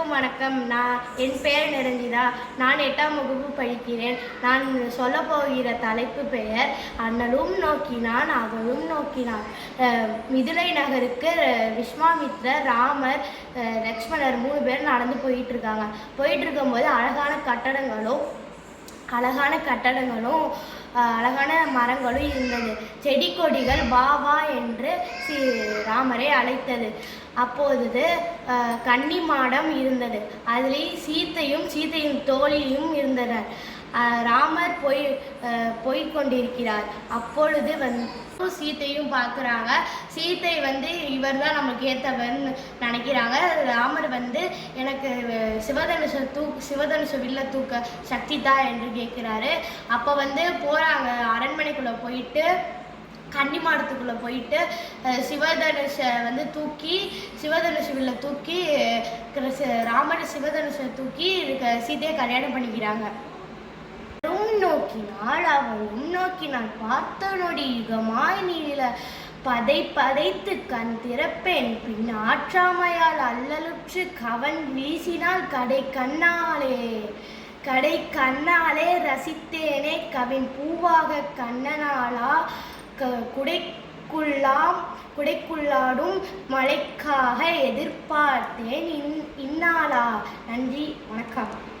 அனைவருக்கும் வணக்கம். நான் என் பெயர் நிரஞ்சிதா. நான் எட்டாம் வகுப்பு படிக்கிறேன். நான் சொல்ல போகிற தலைப்பு பெயர் அண்ணலும் நோக்கினான் அவளும் நோக்கினான். மிதுளை நகருக்கு விஸ்வாமித்ரர் ராமர் லக்ஷ்மணர் மூணு பேர் நடந்து போயிட்டு இருக்காங்க போயிட்டு இருக்கும்போது அழகான கட்டடங்களும் அழகான கட்டடங்களும் அழகான மரங்களும் இருந்தது. செடி கொடிகள் வா வா என்று ஸ்ரீ ராமரை அழைத்தது. அப்பொழுது கன்னி மாடம் இருந்தது. அதிலே சீத்தையும் சீத்தையும் தோழியும் இருந்தனர். ராமர் போய் போய் போய்க் கொண்டிருக்கிறார் அப்பொழுது வந்து சீத்தையும் பார்க்குறாங்க. சீத்தை வந்து இவர் தான் நமக்கு ஏற்றவர்னு நினைக்கிறாங்க. ராமர் வந்து எனக்கு சிவதனுஷ தூ சிவதனுஷ வில்ல தூக்க சக்தி தான் என்று கேட்குறாரு. அப்போ வந்து போகிறாங்க அரண்மனைக்குள்ளே போயிட்டு கன்னிமாடத்துக்குள்ளே போயிட்டு சிவதனுஷை வந்து தூக்கி சிவதனுஷ வில்ல தூக்கி கிருஷ்ண- ராமர் சிவதனுஷை தூக்கி சீதையை கல்யாணம் பண்ணிக்கிறாங்க. நோக்கினாள் அவள் நோக்கினாள் பார்த்த நொடி யுகமாய் நீள பதை பதைத்து கண் திறப்பேன். பின் ஆற்றாமையால் அல்லலுற்று கவன் வீசினால் கடை கண்ணாலே கடை கண்ணாலே ரசித்தேனே. கவின் பூவாக கண்ணனாலா குடைக்குள்ளாம் குடைக்குள்ளாடும் மழைக்காக எதிர்பார்த்தேன். இன் இன்னாளா? நன்றி வணக்கம்.